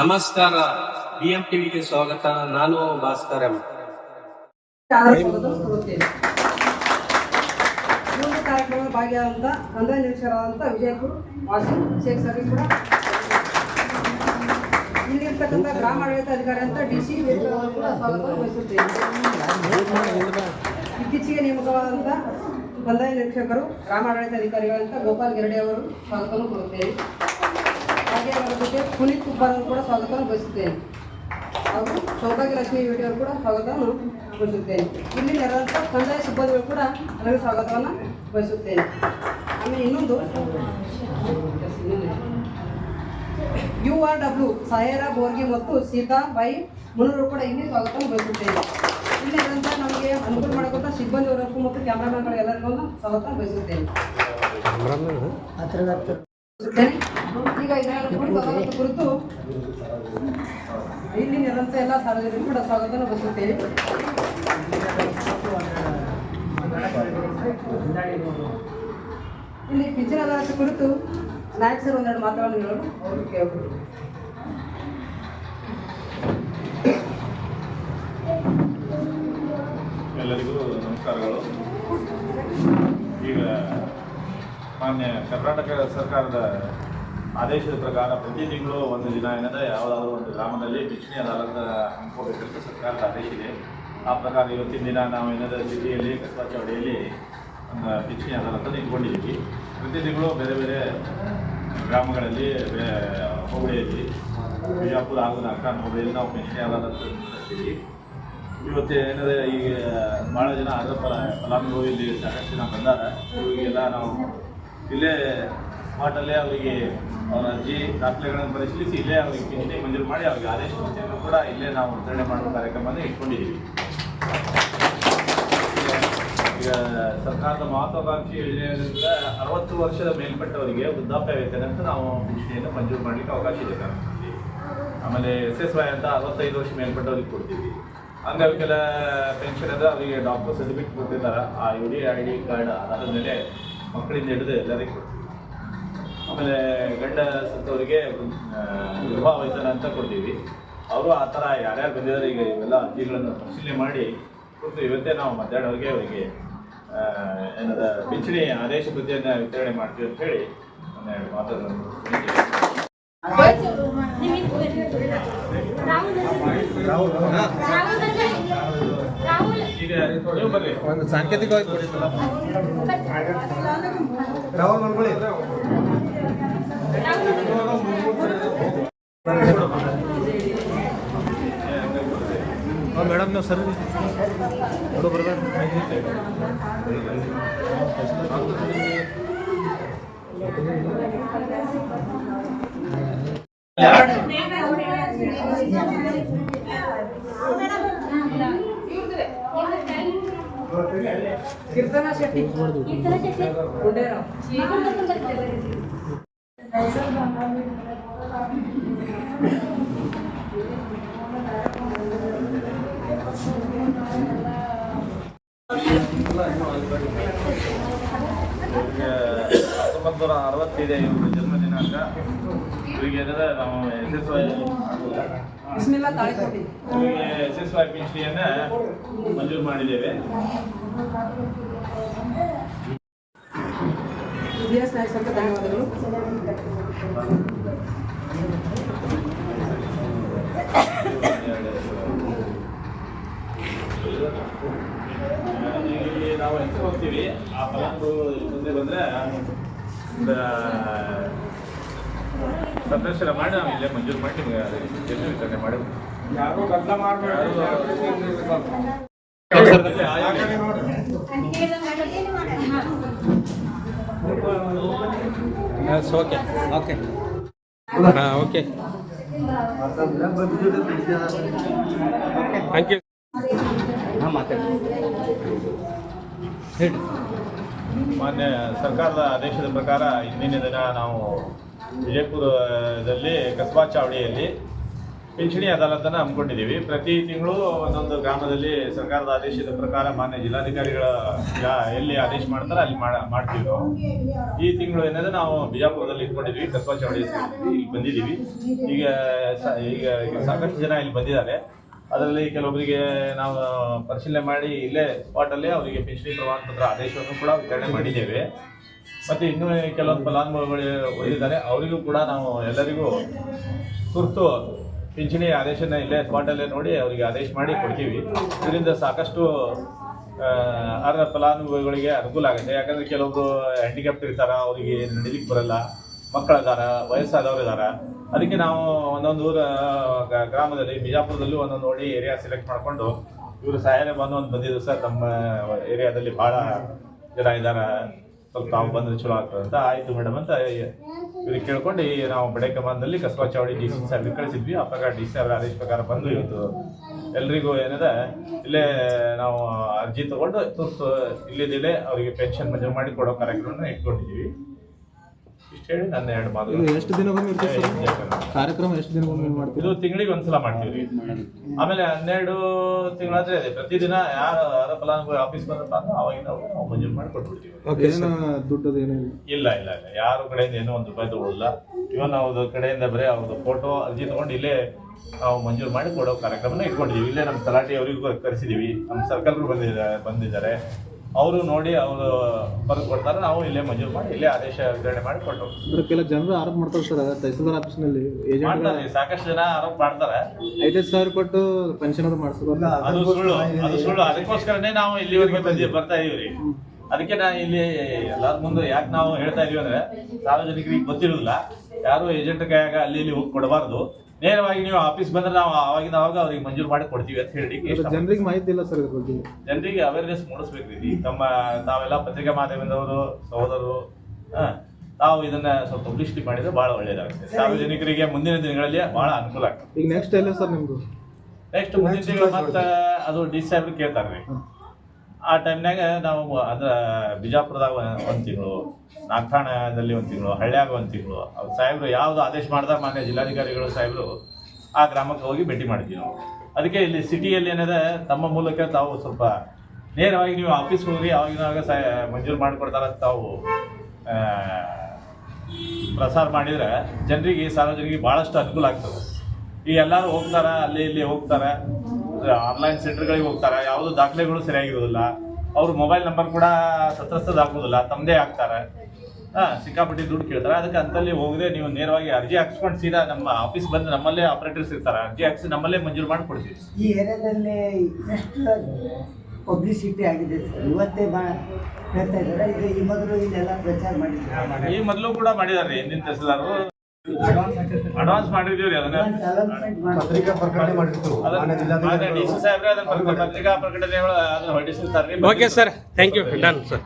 ನಮಸ್ಕಾರ. ಬಿಎಂ ಟಿವಿಗೆ ಸ್ವಾಗತ. ನಾನು ಭಾಸ್ಕರ್ ಕೊಡುತ್ತೇನೆ ಈ ಒಂದು ಕಂದಾಯ ವಿಜಯಪುರ ವಾಸಿಂ ಶೇಖ್ ಸರ್ ಕೂಡ ಗ್ರಾಮ ಆಡಳಿತ ಅಧಿಕಾರಿ ಅಂತ ಡಿ ಸಿ ಕೂಡ ಸ್ವಾಗತವನ್ನು ಬಯಸುತ್ತೇನೆ ಇತ್ತೀಚೆಗೆ ನೇಮಕವಾದಂಥ ಕಂದಾಯ ನಿರೀಕ್ಷಕರು ಗ್ರಾಮ ಆಡಳಿತ ಅಧಿಕಾರಿಗಳಂತ ಗೋಪಾಲ್ ಗೆರಡೆ ಅವರು ಸ್ವಾಗತವನ್ನು ಕೊಡುತ್ತೇನೆ ಹಾಗೆ ಅವರ ಜೊತೆ ಪುನೀತ್ ಕುಬ್ಬಾರ್ ಅವರು ಕೂಡ ಸ್ವಾಗತವನ್ನು ಬಯಸುತ್ತೇನೆ. ಹಾಗೂ ಸೌಭಾಗ್ಯ ಲಕ್ಷ್ಮಿ ವಿಡಿಯೋ ಅವರು ಕೂಡ ಸ್ವಾಗತವನ್ನು ಬಯಸುತ್ತೇನೆ. ಇಲ್ಲಿ ನೆರೆದಂಥ ಕಂದಾಯ ಸಿಬ್ಬಂದಿಗಳು ಕೂಡ ನನಗೆ ಸ್ವಾಗತವನ್ನು ಬಯಸುತ್ತೇನೆ. ಆಮೇಲೆ ಇನ್ನೊಂದು. ಯು ಆರ್ ಡಬ್ಲ್ಯೂ ಸಾಯರ ಬೋರ್ಗಿ ಮತ್ತು ಸೀತಾ ಬಾಯಿ ಮುನ್ನೂರು ಕೂಡ ಇಲ್ಲಿ ಸ್ವಾಗತವನ್ನು ಬಯಸುತ್ತೇನೆ. ಇಲ್ಲಿ ನೆರೆದಂಥ ನಮಗೆ ಅನುಕೂಲ ಮಾಡಕ್ಕಂಥ ಸಿಬ್ಬಂದಿವರೆಗೂ ಮತ್ತು ಕ್ಯಾಮ್ರಾಮನ್ಗಳು ಎಲ್ಲರಿಗೂ ಸ್ವಾಗತ ಬಯಸುತ್ತೇನೆ. ಬಯಸುತ್ತೇನೆ. ಈಗ ಇದರ ಕುರಿತು ಇಲ್ಲಿ ನಿರಂತರ ಎಲ್ಲ ಸಾರ್ವಜನಿಕರು ಕೂಡ ಸ್ವಾಗತವನ್ನು ಬಯಸುತ್ತೇವೆ ಇಲ್ಲಿ ಪಿಂಚಣಿ ಅದಾಲತ್ ಕುರಿತು ನಾಯಕ್ ಸರ್ ಒಂದೆರಡು ಮಾತುಗಳನ್ನು ಹೇಳೋಣ. ಎಲ್ಲರಿಗೂ ನಮಸ್ಕಾರಗಳು. ಈಗ ಮಾನ್ಯ ಕರ್ನಾಟಕ ಸರ್ಕಾರದ ಆದೇಶದ ಪ್ರಕಾರ ಪ್ರತಿ ತಿಂಗಳು ಒಂದು ದಿನ ಏನಿದೆ ಯಾವುದಾದ್ರೂ ಒಂದು ಗ್ರಾಮದಲ್ಲಿ ಭಿಕ್ಷಣಿ ಅದಾಲತ್ ಹಮ್ಮಿಕೊಳ್ಬೇಕಂತ ಸರ್ಕಾರದ ಆದೇಶ ಇದೆ. ಆ ಪ್ರಕಾರ ಇವತ್ತಿನ ದಿನ ನಾವು ಏನಾದ ಸಿಟಿಯಲ್ಲಿ ಕಸಬಾ ಚೌಡಿಯಲ್ಲಿ ಒಂದು ಭಿಕ್ಷಣಿ ಅದಾಲತನ್ನು ಇಟ್ಕೊಂಡಿದ್ದೀವಿ. ಪ್ರತಿ ತಿಂಗಳು ಬೇರೆ ಬೇರೆ ಗ್ರಾಮಗಳಲ್ಲಿ ಹೋಬಳಿಯಲ್ಲಿ, ಬಿಜಾಪುರ ಹಾಗೂ ಅಕ್ಕ ಹೋಬಳಿಯಲ್ಲಿ ನಾವು ಭಿಕ್ಷಣಿ ಅದಾಲತ್ ನಡೆಸ್ತೀವಿ ಇವತ್ತು ಏನಿದೆ ಈಗ ಭಾಳ ಜನ ಅದರ ಫಲ ಫಲಾನುಭವಿ ಇಲ್ಲಿ ಸಾಕಷ್ಟು ಜನ ಬಂದಾರ. ಇವರಿಗೆಲ್ಲ ನಾವು ಇಲ್ಲೇ ಸ್ಪಾಟಲ್ಲೇ ಅವರಿಗೆ ಅವರ ಅರ್ಜಿ ದಾಖಲೆಗಳನ್ನು ಪರಿಶೀಲಿಸಿ ಇಲ್ಲೇ ಅವರಿಗೆ ಪಿಂಚಣಿ ಮಂಜೂರು ಮಾಡಿ ಅವರಿಗೆ ಆದೇಶ ಪತ್ರವನ್ನು ಕೂಡ ಇಲ್ಲೇ ನಾವು ವಿತರಣೆ ಮಾಡುವ ಕಾರ್ಯಕ್ರಮವನ್ನು ಇಟ್ಕೊಂಡಿದ್ದೀವಿ. ಈಗ ಸರ್ಕಾರದ ಮಹತ್ವಾಕಾಂಕ್ಷಿ ಯೋಜನೆಯಿಂದ ಅರವತ್ತು ವರ್ಷದ ಮೇಲ್ಪಟ್ಟವರಿಗೆ ವೃದ್ಧಾಪ್ಯ ವೇತನ ಅಂತ ನಾವು ಪಿಂಚಣಿಯನ್ನು ಮಂಜೂರು ಮಾಡಲಿಕ್ಕೆ ಅವಕಾಶ ಇದೆ ಆಮೇಲೆ ಎಸ್ ಎಸ್ ವೈ ಅಂತ ಅರವತ್ತೈದು ವರ್ಷ ಮೇಲ್ಪಟ್ಟವ್ರಿಗೆ ಕೊಡ್ತೀವಿ. ಅಂಗವಿಕಲ ಪೆನ್ಷನ್ ಅಂದ್ರೆ ಅವರಿಗೆ ಡಾಕ್ಟರ್ ಸರ್ಟಿಫಿಕೇಟ್ ಕೊಟ್ಟಿದ್ದಾರೆ. ಆ U D I D card ಅದ್ರ ಮೇಲೆ ಮಕ್ಕಳಿಂದ ಹಿಡಿದು ಎಲ್ಲರಿಗೂ. ಕೊಡ್ತೀವಿ ಆಮೇಲೆ ಗಂಡ ಸತ್ತವರಿಗೆ ವಿವಾಹ ಅಂತ ಕೊಡ್ತೀವಿ. ಅವರು ಆ ಥರ ಯಾರ್ಯಾರು ಬಂದಿದ್ದಾರೆ, ಈಗ ಇವೆಲ್ಲ ಅರ್ಜಿಗಳನ್ನು ಪರಿಶೀಲನೆ ಮಾಡಿ ಕೊಟ್ಟು ಇವತ್ತೇ ನಾವು ಮಧ್ಯಾಹ್ನವರೆಗೆ ಅವರಿಗೆ ಏನದ, ಪಿಂಚಣಿ ಆದೇಶ ಪ್ರತಿಯನ್ನು ವಿತರಣೆ ಮಾಡ್ತೀವಿ ಅಂತ ಹೇಳಿ ಒಂದೆರಡು ಮಾತುಗಳನ್ನು ಒಂದು ಸಾಂಕೇತಿಕವಾಗಿ ಕೊಡಿ ರಾಹುಲ್ ಮನ್ಕೊಳ್ಳಿ ಮೇಡಮ್ ನೀವು ಸರ್. ನೋಡು ಬರ್ಬೇಕು ಕೀರ್ತನಾ ಶೆಟ್ಟಿ. ಗುಂಡೇರಾವ್ ಇವರಿಗೆ ಹತ್ತೊಂಬತ್ತು ನೂರ ಅರವತ್ತಿದೆ ಇವರು ಜನ್ಮ ದಿನಾಂಕ ಇವರಿಗೆ ನಾವು ತಾಳಿಕೋಟಿ ಇವರಿಗೆ ಎಸ್ ಎಸ್ ವೈ ಪಿಂಚಣಿಯನ್ನ ಮಂಜೂರು ಮಾಡಿದ್ದೇವೆ. ನಾವು ಹೋಗ್ತೀವಿ ಆ ಸಂದರ್ಶನ ಮಾಡಿ ನಾವು ಇಲ್ಲೇ ಮಂಜೂರು ಮಾಡಿ ನಿಮಗೆ ವಿತರಣೆ ಮಾಡಿ ಯಾರು ಗದ್ದಲ ಓಕೆ ಓಕೆ ಹಾಂ ಓಕೆ ಥ್ಯಾಂಕ್ ಯು ಹಾಂ ಮಾತಾಡಿ. ಹೇಳಿ. ಮಾನ್ಯ ಸರ್ಕಾರದ ಆದೇಶದ ಪ್ರಕಾರ ಇಂದಿನ ದಿನ ನಾವು ವಿಜಯಪುರದಲ್ಲಿ ಕಸ್ಬಾ ಚಾವಡಿಯಲ್ಲಿ ಪಿಂಚಣಿ ಅದಾಲತನ್ನ ಹಮ್ಮಿಕೊಂಡಿದ್ದೀವಿ. ಪ್ರತಿ ತಿಂಗಳು ಒಂದೊಂದು ಗ್ರಾಮದಲ್ಲಿ ಸರ್ಕಾರದ ಆದೇಶದ ಪ್ರಕಾರ ಮಾನ್ಯ ಜಿಲ್ಲಾಧಿಕಾರಿಗಳ ಎಲ್ಲಿ ಆದೇಶ ಮಾಡ್ತಾರೆ ಅಲ್ಲಿ ಮಾಡ ಮಾಡ್ತೀವಿ ನಾವು. ಈ ತಿಂಗಳು ಏನಂದ್ರೆ ನಾವು ಬಿಜಾಪುರದಲ್ಲಿ ಇಟ್ಕೊಂಡಿದ್ವಿ ಕಸ್ಬಾ ಚಾವಡಿ ಇಲ್ಲಿ ಬಂದಿದ್ದೀವಿ. ಈಗ ಈಗ ಸಾಕಷ್ಟು ಜನ ಇಲ್ಲಿ ಬಂದಿದ್ದಾರೆ. ಅದರಲ್ಲಿ ಕೆಲವೊಬ್ಬರಿಗೆ ನಾವು ಪರಿಶೀಲನೆ ಮಾಡಿ ಇಲ್ಲೇ ಸ್ಪಾಟಲ್ಲೇ ಅವರಿಗೆ ಪಿಂಚಣಿ ಪ್ರಮಾಣ ಪತ್ರ, ಆದೇಶವನ್ನು ಕೂಡ ವಿತರಣೆ ಮಾಡಿದ್ದೇವೆ. ಮತ್ತು ಇನ್ನೂ ಕೆಲವೊಂದು ಫಲಾನುಭವಿಗಳು ಒಯ್ದಿದ್ದಾರೆ. ಅವರಿಗೂ ಕೂಡ ನಾವು ಎಲ್ಲರಿಗೂ ತುರ್ತು ಪಿಂಚಣಿ ಆದೇಶನ ಇಲ್ಲೇ ಸ್ಪಾಟಲ್ಲೇ ನೋಡಿ ಅವರಿಗೆ ಆದೇಶ ಮಾಡಿ ಕೊಡ್ತೀವಿ. ಇದರಿಂದ ಸಾಕಷ್ಟು ಅರ್ಹ ಫಲಾನುಭವಿಗಳಿಗೆ ಅನುಕೂಲ ಆಗುತ್ತೆ. ಯಾಕಂದರೆ ಕೆಲವೊಬ್ಬರು ಹ್ಯಾಂಡಿಕ್ಯಾಪ್ಟ್ ಇರ್ತಾರೆ, ಅವರಿಗೆ ನಡಿಲಿಕ್ಕೆ ಬರಲ್ಲ. ಮಕ್ಕಳದಾರ ವಯಸ್ಸಾದವರು ಇದ್ದಾರೆ ಅದಕ್ಕೆ ನಾವು ಒಂದೊಂದು ಊರ ಗ್ರಾಮದಲ್ಲಿ, ಬಿಜಾಪುರದಲ್ಲೂ ಒಂದೊಂದು ನೋಡಿ ಏರಿಯಾ ಸೆಲೆಕ್ಟ್ ಮಾಡಿಕೊಂಡು ಇವರು ಸಹಾಯ ಬಂದು ಒಂದು ಬಂದಿದ್ದು ಸರ್. ನಮ್ಮ ಏರಿಯಾದಲ್ಲಿ ಭಾಳ ಜನ ಇದಾರ. ಸ್ವಲ್ಪ ತಾವು ಬಂದ್ರೆ ಚಲೋ ಆಗ್ತದೆ ಅಂತ ಆಯ್ತು ಮೇಡಮ್ ಅಂತ ಇವ್ರಿಗೆ ಕೇಳ್ಕೊಂಡು ನಾವು ಬಡೆ ಬಂದಲ್ಲಿ ಕಸಬಾ ಚಾವಡಿ ಡಿ ಸಿ ಸಾಹೇಬ್ರಿಗೆ ಕಳಿಸಿದ್ವಿ. ಆ ಪ್ರಕಾರ ಡಿ ಸಿ ಅವರ ಆದೇಶ ಪ್ರಕಾರ ಬಂದು ಇವತ್ತು ಎಲ್ರಿಗೂ ಏನಿದೆ, ಇಲ್ಲೇ ನಾವು ಅರ್ಜಿ ತಗೊಂಡು ತುರ್ತು ಇಲ್ಲಿದ್ದಿಲ್ಲೇ ಅವರಿಗೆ ಪೆನ್ಷನ್ ಮಂಜೂರು ಮಾಡಿ ಕೊಡೋ ಕಾರ್ಯಕ್ರಮನ ಇಟ್ಕೊಂಡಿದ್ದೀವಿ ಹೇಳಿ ನನ್ನ ಎರಡು ಮಾತು ಇದು ಎಷ್ಟು ದಿನಕ್ಕೊಮ್ಮೆ ಇರ್ತದೆ ಸರ್? ಕಾರ್ಯಕ್ರಮ ಎಷ್ಟು ದಿನಕ್ಕೊಮ್ಮೆ ಮಾಡ್ತೀವಿ ಇದು ತಿಂಗಳಿಗೆ ಒಂದ್ಸಲ ಮಾಡ್ತೀವಿ. ಆಮೇಲೆ ಹನ್ನೆರಡು ತಿಂಗಳಾದ್ರೆ ಅದೇ ಪ್ರತಿದಿನ ಯಾರು ಯಾರ ಫಲಾನುಭವಿ ಆಫೀಸ್ ಬಂದಪ್ಪ ಅಂದ್ರೆ ಅವಾಗಿಂದ ಅವಾಗ ನಾವು ಮಂಜೂರು ಮಾಡಿ ಕೊಟ್ಬಿಡ್ತೀವಿ ಏನಿಲ್ಲ ಇಲ್ಲ ಇಲ್ಲ ಇಲ್ಲ. ಯಾರ ಕಡೆಯಿಂದ ಏನೋ ಒಂದು ರೂಪಾಯಿ ತಗೊಳ್ಳಲ್ಲ ಇವನ್ ಅವ್ರ ಕಡೆಯಿಂದ ಬರೀ ಅವ್ರದ್ದು ಫೋಟೋ ಅರ್ಜಿ ತಗೊಂಡು ಇಲ್ಲೇ ನಾವು ಮಂಜೂರು ಮಾಡಿ ಕೊಡೋ ಕಾರ್ಯಕ್ರಮನ ಇಟ್ಕೊಂಡಿದ್ದೀವಿ. ಇಲ್ಲೇ ನಮ್ಮ ತಲಾಟಿ ಅವರಿಗೂ ಕರೆಸಿದೀವಿ ನಮ್ಮ ಸರ್ಕಲ್ ಬಂದಿದ್ದಾರೆ ಬಂದಿದ್ದಾರೆ. ಅವರು ನೋಡಿ ಅವರು ಬರೆದು ಕೊಡ್ತಾರೆ ನಾವು ಇಲ್ಲೇ ಮಂಜೂರು ಮಾಡಿ ಇಲ್ಲೇ ಆದೇಶ ವಿತರಣೆ ಮಾಡಿ ಕೊಟ್ಟು ಅಂದ್ರೆ ಕೆಲ ಜನರು ಆರೋಪ ಮಾಡ್ತಾರೆ ಸರ್ ತಹಸೀಲ್ದಾರ್ ಆಫೀಸ್ನಲ್ಲಿ ಏಜೆಂಟ್ ಮಾಡ್ತಾರೆ ಸಾಕಷ್ಟು ಜನ ಆರೋಪ ಮಾಡ್ತಾರೆ. ಐದೈದು ಸಾವಿರ ಕೊಟ್ಟು ಪೆನ್ಷನ್ ಅದು ಮಾಡಿಸ್ಬೋದು ಅದು ಸುಳ್ಳು ಅದು ಸುಳ್ಳು. ಅದಕ್ಕೋಸ್ಕರನೇ ನಾವು ಇಲ್ಲಿವರೆಗೆ ಬಂದಿ ಬರ್ತಾ ಇದೀವಿ. ರೀ ಅದಕ್ಕೆ ನಾನು ಇಲ್ಲಿ ಎಲ್ಲರ ಮುಂದೆ ಯಾಕೆ ನಾವು ಹೇಳ್ತಾ ಇದೀವಿ ಅಂದ್ರೆ ಸಾರ್ವಜನಿಕರಿಗೆ ಗೊತ್ತಿರೋದಿಲ್ಲ. ಯಾರು ಏಜೆಂಟ್ ಕೈಯಾಗ ಅಲ್ಲಿ ಇಲ್ಲಿ ಹೋಗಿ ಕೊಡಬಾರ್ದು. ನೇರವಾಗಿ ನೀವು ಆಫೀಸ್ ಬಂದ್ರೆ ನಾವು ಅವಾಗಿಂದ ಅವಾಗ ಅವ್ರಿಗೆ ಮಂಜೂರು ಮಾಡಿ ಕೊಡ್ತೀವಿ ಅಂತ ಹೇಳಿ ಜನರಿಗೆ ಮಾಹಿತಿ ಇಲ್ಲ ಸರ್ ಬಗ್ಗೆ. ಜನರಿಗೆ ಅವೇರ್ನೆಸ್ ಮೂಡಿಸ್ಬೇಕ್ರಿ ರೀ. ತಮ್ಮ ತಾವೆಲ್ಲ ಪತ್ರಿಕಾ ಮಾಧ್ಯಮದವರು ಸಹೋದರರು ತಾವು ಇದನ್ನ ಸ್ವಲ್ಪ ಪಬ್ಲಿಸಿಟಿ ಮಾಡಿದ್ರೆ ಬಹಳ ಒಳ್ಳೇದಾಗುತ್ತೆ. ಸಾರ್ವಜನಿಕರಿಗೆ ಮುಂದಿನ ದಿನಗಳಲ್ಲಿ ಬಹಳ ಅನುಕೂಲ ಆಗ್ತದೆ. ಈಗ ನೆಕ್ಸ್ಟ್ ಎಲ್ಲ ಸರ್ ನಿಮ್ದು? ನೆಕ್ಸ್ಟ್ ಮುಂದಿನ ತಿಂಗಳು ಮತ್ತೆ ಅದು ಡಿ ಸಾಹೇಬ್ರು ಕೇಳ್ತಾರೆ ಆ ಟೈಮ್ನಾಗ ನಾವು ಅದ್ರ ಬಿಜಾಪುರದಾಗ ಒಂದು ತಿಂಗಳು, ನಾಗಠಾಣದಲ್ಲಿ ಒಂದು ತಿಂಗಳು, ಹಳ್ಳ್ಯಾಗ ಒಂದು ತಿಂಗಳು. ಅವ್ರು ಸಾಹೇಬರು ಯಾವುದು ಆದೇಶ ಮಾಡಿದಾಗ ಮಾನ್ಯ ಜಿಲ್ಲಾಧಿಕಾರಿಗಳು ಸಾಹೇಬರು ಆ ಗ್ರಾಮಕ್ಕೆ ಹೋಗಿ ಭೇಟಿ ಮಾಡ್ತೀವಿ ನಾವು. ಅದಕ್ಕೆ ಇಲ್ಲಿ ಸಿಟಿಯಲ್ಲಿ ಏನಿದೆ, ತಮ್ಮ ಮೂಲಕ ತಾವು ಸ್ವಲ್ಪ ನೇರವಾಗಿ ನೀವು ಆಫೀಸ್ ಹೋಗಿ ಅವಾಗಿನಾಗ ಸಹ ಮಂಜೂರು ಮಾಡಿಕೊಡ್ತಾರ ತಾವು ಪ್ರಸಾರ ಮಾಡಿದರೆ ಜನರಿಗೆ, ಸಾರ್ವಜನಿಕರಿಗೆ ಭಾಳಷ್ಟು ಅನುಕೂಲ ಆಗ್ತದೆ. ಈಗ ಎಲ್ಲರೂ ಹೋಗ್ತಾರೆ, ಅಲ್ಲಿ ಇಲ್ಲಿ ಹೋಗ್ತಾರ. ಆನ್ಲೈನ್ ಸೆಂಟರ್ಗಳಿಗೆ ಹೋಗ್ತಾರೆ? ಯಾವುದು ದಾಖಲೆಗಳು ಸರಿಯಾಗಿರೋದಿಲ್ಲ. ಅವ್ರ ಮೊಬೈಲ್ ನಂಬರ್ ಕೂಡ ಸತ್ರಸ್ತದ ಹಾಕೋದಿಲ್ಲ ತಮ್ಮದೇ ಹಾಕ್ತಾರೆ ಹಾಂ ಸಿಕ್ಕಾಪಟ್ಟಿ ದುಡ್ಡು ಕೇಳ್ತಾರೆ. ಅದಕ್ಕೆ ಅಂತಲ್ಲಿ ಹೋಗದೆ ನೀವು ನೇರವಾಗಿ ಅರ್ಜಿ ಹಾಕ್ಸ್ಕೊಂಡು ಸೀದಾ ನಮ್ಮ ಆಫೀಸ್ ಬಂದು ನಮ್ಮಲ್ಲೇ ಆಪರೇಟರ್ಸ್ ಇರ್ತಾರೆ. ಅರ್ಜಿ ಹಾಕ್ಸಿ ನಮ್ಮಲ್ಲೇ ಮಂಜೂರು ಮಾಡಿ ಕೊಡ್ತೀವಿ ಈ ಏರಿಯಾದಲ್ಲಿ ಎಷ್ಟು ಪಬ್ಲಿಸಿಟಿ ಆಗಿದೆ ಸರ್? ಇವತ್ತೇ ಹೇಳ್ತಾ ಇದ್ದಾರೆ. ಇದು ಈ ಮೊದಲು ಇಲ್ಲೆಲ್ಲ ಪ್ರಚಾರ ಮಾಡಿದ್ದಾರೆ ಈ ಮೊದಲು ಕೂಡ ಮಾಡಿದಾರೆ ಹಿಂದಿನ ತಹಸೀಲ್ದಾರು. ಅಡ್ವಾನ್ಸ್ ಮಾಡಿದೀವ್ರಿ ಅದನ್ನ. ಪತ್ರಿಕಾ ಪ್ರಕಟಣೆ ಮಾಡಿರ್ತೀವಿ. ಅದನ್ನ ಡಿ ಸಿ ಸಾಹೇಬ್ರೆ ಅದನ್ನ ಪತ್ರಿಕಾ ಪ್ರಕಟಣೆ ಅದನ್ನ ಹೊರಡಿಸಿರ್ತಾರೆ okay sir thank you done sir